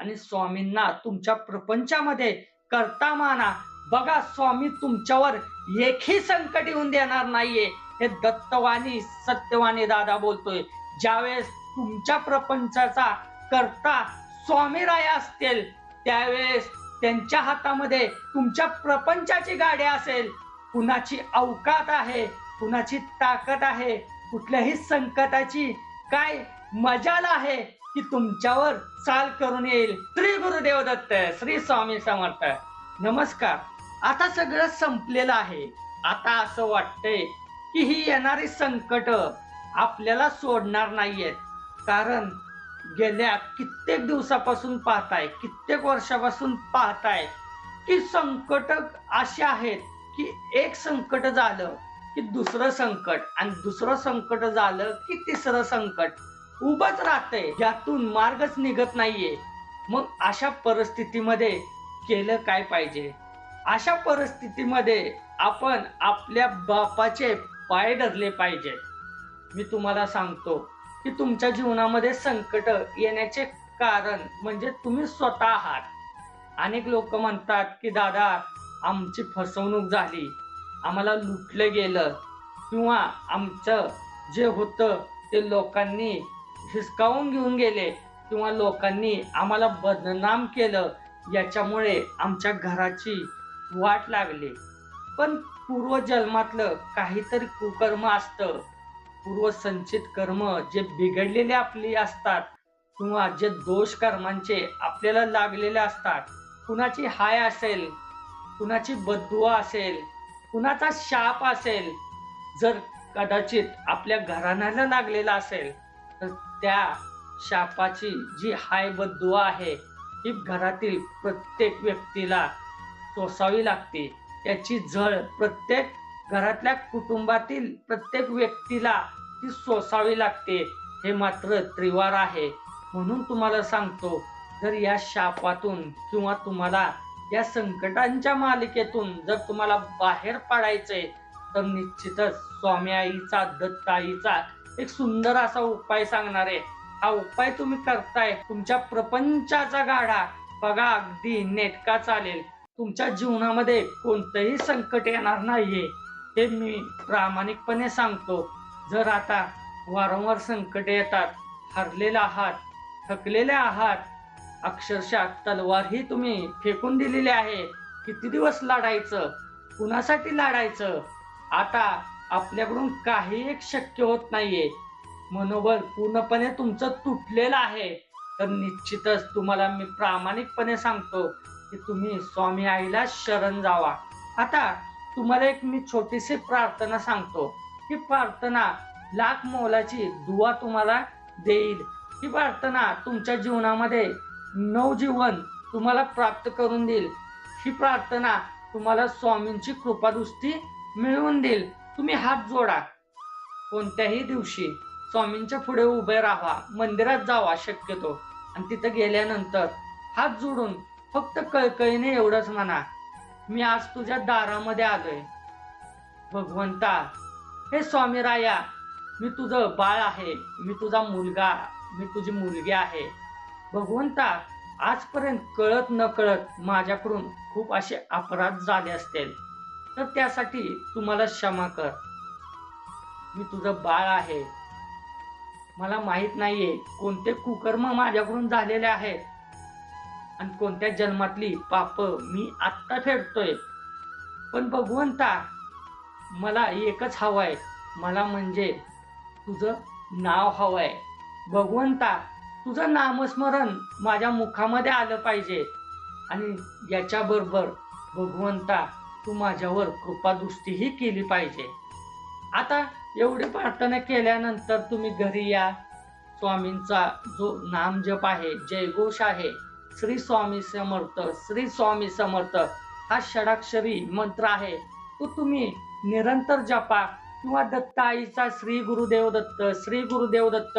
आणि स्वामींना तुमच्या प्रपंचामध्ये करता माना बघा स्वामी तुमच्यावर एकही संकट येऊन देणार नाहीये. हे दत्तवाणी सत्यवाणी दादा बोलतोय. ज्यावेळेस तुमच्या प्रपंचाचा करता स्वामी राय असतील त्यावेळेस त्यांच्या हातामध्ये तुमच्या प्रपंचाची गाडी असेल. कुणाची अवकात आहे कुणाची ताकद आहे कुठल्याही संकटाची काय मजाल आहे की तुमच्यावर चाल करून येईल. श्री गुरुदेव दत्त श्री स्वामी समर्थ. नमस्कार. आता सगळं संपलेलं आहे. आता असं वाटतंय की ही येणारी संकट आपल्याला सोडणार नाहीयेत. कारण गेल्या कित्येक दिवसापासून पाहताय कित्येक वर्षापासून पाहताय की संकट अशी आहेत की एक संकट झालं की दुसरं संकट आणि दुसरं संकट झालं की तिसरं संकट. उभंच राहतंय. यातून मार्गच निघत नाहीये. मग अशा परिस्थितीमध्ये केलं काय पाहिजे? अशा परिस्थितीमध्ये आपण आपल्या बापाचे पाय धरले पाहिजे मी तुम्हाला सांगतो की तुमच्या जीवनामध्ये संकट येण्याचे कारण म्हणजे तुम्ही स्वतः आहात. अनेक लोक म्हणतात की दादा आमची फसवणूक झाली. आम्हाला लुटलं गेलं. किंवा आमचं जे होतं ते लोकांनी हिसकावून घेऊन गेले किंवा लोकांनी आम्हाला बदनाम केलं याच्यामुळे आमच्या घराची वाट लागली. पण पूर्वजन्मातलं काहीतरी कुकर्म असतं. पूर्वसंचित कर्म जे बिघडलेले आपली असतात किंवा जे दोष कर्मांचे आपल्याला लागलेले असतात. कुणाची हाय असेल कुणाची बद्दुआ असेल कुणाचा शाप असेल जर कदाचित आपल्या घराण्याला लागलेला असेल त्या शापाची जी हाय बद्दुआ आहे ही घरातील प्रत्येक व्यक्तीला सोसावी लागते. त्याची झळ प्रत्येक घरातल्या कुटुंबातील प्रत्येक व्यक्तीला ती सोसावी लागते. हे मात्र त्रिवार आहे. म्हणून तुम्हाला सांगतो जर या शापातून किंवा तुम्हाला या संकटांच्या मालिकेतून जर तुम्हाला बाहेर पाडायचे तर निश्चितच स्वामी आईचा दत्ताईचा एक सुंदर असा उपाय सांगणार. आहे हा उपाय तुम्ही करताय तुमच्या प्रपंचाचा गाडा बघा अगदी नेटका चालेल. तुमच्या जीवनामध्ये कोणतंही संकट येणार नाहीये. हे मी प्रामाणिकपणे सांगतो. जर आता वारंवार संकट येतात हरलेला आहात थकलेले आहात अक्षरशः तलवार ही तुम्ही फेकून दिलेली आहे. किती दिवस लढायचं कुणासाठी लढायचं आता आपल्याकडून काही एक शक्य होत नाहीये. मनोबल पूर्णपणे तुमचं तुटलेलं आहे. तर निश्चितच तुम्हाला मी प्रामाणिकपणे सांगतो की तुम्ही स्वामी आईला शरण जावा. आता तुम्हाला एक मी छोटीशी प्रार्थना सांगतो. ही प्रार्थना लाख मोलाची दुवा तुम्हाला देईल. ही प्रार्थना तुमच्या जीवनामध्ये नवजीवन तुम्हाला प्राप्त करून देईल. ही प्रार्थना तुम्हाला स्वामींची कृपादृष्टी मिळवून देईल. तुम्ही हात जोडा. कोणत्याही दिवशी स्वामींच्या पुढे उभे राहा. मंदिरात जावा शक्यतो. आणि तिथं गेल्यानंतर हात जोडून फक्त कळकळीने एवढंच म्हणा मी आज तुझ्या दारामध्ये आलोय. भगवंता हे स्वामी राया मी तुझं बाळ आहे. मी तुझा मुलगा मी तुझी मुलगी आहे. भगवंता आजपर्यंत कळत न कळत माझ्याकडून खूप असे अपराध झाले असतील. तर त्यासाठी तुम्हाला क्षमा कर. मी तुझं बाळ आहे. मला माहीत नाहीये कोणते कुकर्म माझ्याकडून झालेले आहेत. आणि कोणत्या जन्मातली पाप मी आत्ता फेडतोय. पण भगवंता मला एकच हवंय. मला म्हणजे तुझं नाव हवंय. भगवंता तुझं नामस्मरण माझ्या मुखामध्ये आलं पाहिजे. आणि याच्याबरोबर भगवंता तू माझ्यावर कृपादृष्टीही केली पाहिजे. आता एवढी प्रार्थना केल्यानंतर तुम्ही घरी या. स्वामींचा जो नामजप आहे जयघोष आहे श्री स्वामी समर्थ श्री स्वामी समर्थ हा षडाक्षरी मंत्र आहे. तो तुम्ही निरंतर जपा किंवा दत्त आईचा श्री गुरुदेव दत्त श्री गुरुदेव दत्त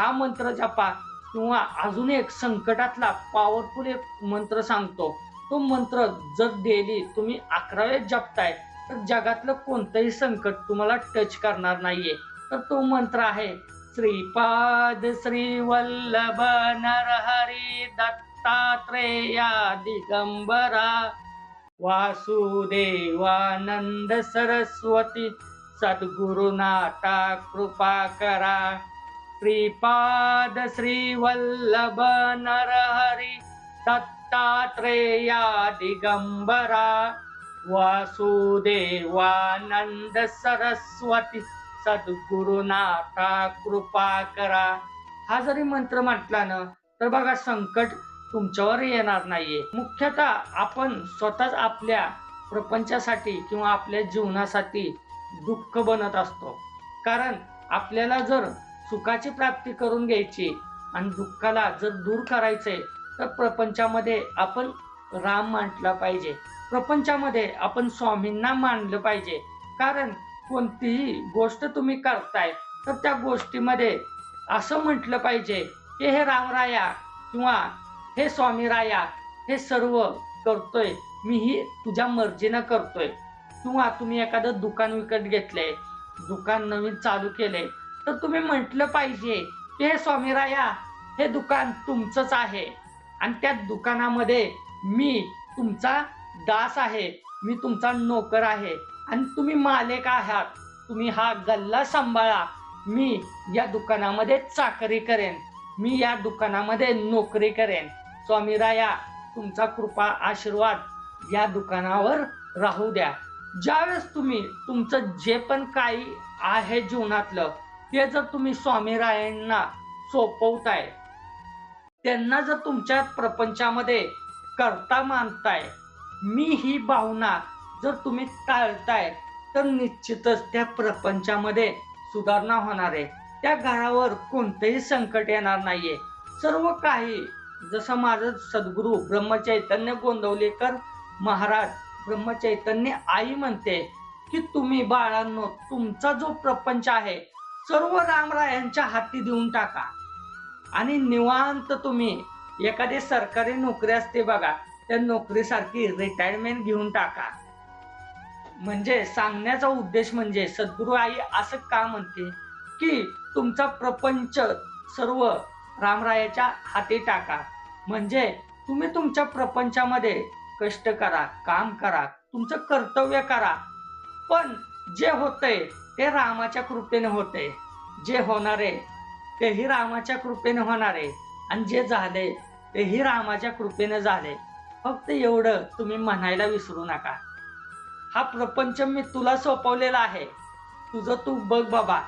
हा मंत्र जपा किंवा अजून एक संकटातला पॉवरफुल एक मंत्र सांगतो. तो मंत्र जर डेली तुम्ही अकरा वेळेस जपताय तर जगातलं कोणतंही संकट तुम्हाला टच करणार नाहीये. तर तो मंत्र आहे श्रीपाद श्री वल्लभ नरहरी दत्तात्रेया दिगंबरा वासुदेवानंद सरस्वती सद्गुरुनाथा कृपा करा. श्रीपाद श्री वल्लभ नरहरी दत्तात्रेया दिगंबरा वासुदेवानंद सरस्वती सद्गुरुनाथा कृपा करा हा जरी मंत्र म्हटला ना तर बघा संकट तुमच्यावर येणार नाहीये. मुख्यतः आपण स्वतःच आपल्या प्रपंचासाठी किंवा आपल्या जीवनासाठी दुःख बनत असतो. कारण आपल्याला जर सुखाची प्राप्ती करून घ्यायची आणि दुःखाला जर दूर करायचंय तर प्रपंचामध्ये आपण राम मांडला पाहिजे. प्रपंचामध्ये आपण स्वामींना मानलं पाहिजे. कारण कोणतीही गोष्ट तुम्ही करताय तर त्या गोष्टीमध्ये असं म्हटलं पाहिजे की हे रामराया किंवा हे स्वामी राया हे सर्व करतोय मी ही तुझ्या मर्जीनं करतोय. किंवा तुम्ही एखादं दुकान विकत घेतलंय दुकान नवीन चालू केलंय तर तुम्ही म्हटलं पाहिजे की हे स्वामी राया हे दुकान तुमचंच आहे. आणि त्या दुकानामध्ये मी तुमचा दास आहे मी तुमचा नोकर आहे आणि तुम्ही मालक आहात. तुम्ही हा गल्ला सांभाळा. मी या दुकानामध्ये चाकरी करेन. मी या दुकानामध्ये नोकरी करेन. स्वामी राया तुमचा कृपा आशीर्वाद या दुकानावर राहू द्या. ज्यावेळेस तुम्ही तुमचं जे पण काही आहे जीवनातलं ते जर तुम्ही स्वामी रायांना सोपवताय त्यांना जर तुमच्या प्रपंचामध्ये करता मानताय मी ही भावना जर तुम्ही टाळताय तर निश्चितच त्या प्रपंचामध्ये सुधारणा होणार आहे. त्या घरावर कोणतंही संकट येणार नाहीये. सर्व काही जसं माझं सद्गुरू ब्रह्मचैतन्य गोंदवलेकर महाराज ब्रह्मचैतन्य आई म्हणते की तुम्ही बाळांनो तुमचा जो प्रपंच आहे सर्व रामरायांच्या हाती देऊन टाका. आणि निवांत तुम्ही एखादी सरकारी नोकरी असते बघा त्या नोकरीसारखी रिटायरमेंट घेऊन टाका. म्हणजे सांगण्याचा उद्देश म्हणजे सद्गुरू आई असं का म्हणते? की तुमचा प्रपंच सर्व रामरायाच्या हाती टाका. म्हणजे तुम्ही तुमच्या प्रपंचामध्ये कष्ट करा काम करा तुमचं कर्तव्य करा. पण जे होतंय ते रामाच्या कृपेने होते जे होणार आहे तेही रामाच्या कृपेने होणार. आहे आणि जे झाले तेही रामाच्या कृपेने झाले. फक्त एवढं तुम्ही म्हणायला विसरू नका. हा प्रपंच मी तुला सोपवलेला आहे. तुझं तू बघ बाबा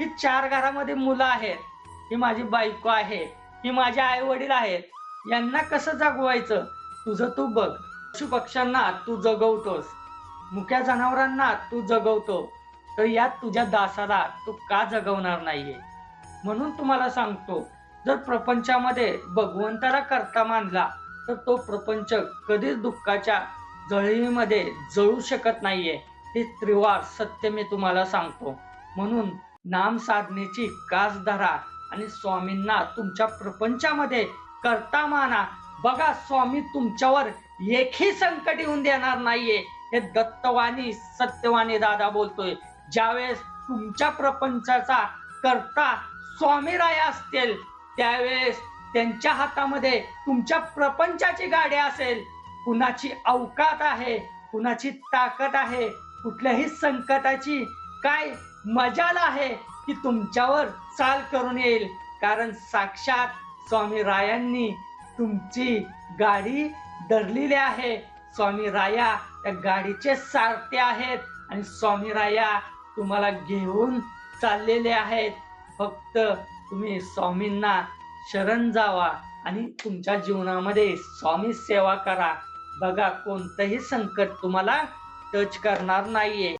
ही चार घरामध्ये मुलं आहेत. ही माझी बायको आहे ही माझे आई वडील आहेत. यांना कसं जगवायचं? तुझं तू बघ. पशु पक्ष्यांना तू जगवतोस. मुक्या जनावरांना तू जगवतो. तर यात तुझ्या दासाला तू का जगवणार नाहीये? म्हणून तुम्हाला सांगतो जर प्रपंचामध्ये भगवंताला करता मानला तर तो प्रपंच कधीच दुःखाच्या जळीमध्ये जळू शकत नाहीये. हे त्रिवार सत्य मी तुम्हाला सांगतो. म्हणून नाम साधनेची कास धरा आणि स्वामींना तुमच्या प्रपंचामध्ये करता माना. बघा स्वामी तुमच्यावर एकही संकट येऊन देणार नाहीये. हे दत्तवाणी सत्यवाणी दादा बोलतोय. ज्यावेळेस तुमच्या प्रपंचाचा करता स्वामीराय असतील त्यावेळेस त्यांच्या हातामध्ये तुमच्या प्रपंचाची गाडी असेल. कुणाची अवकात आहे कुणाची ताकद आहे कुठल्याही संकटाची काय मजाल आहे की तुमच्यावर चाल करून येईल. कारण साक्षात स्वामी रायांनी तुमची गाडी धरलेली आहे. स्वामी राया त्या गाडीचे सारथे आहेत आणि स्वामी राया तुम्हाला घेऊन चाललेले आहेत. फक्त तुम्ही स्वामींना शरण जावा आणि तुमच्या जीवनामध्ये स्वामी सेवा करा. बघा कोणतंही संकट तुम्हाला टच करणार नाहीये.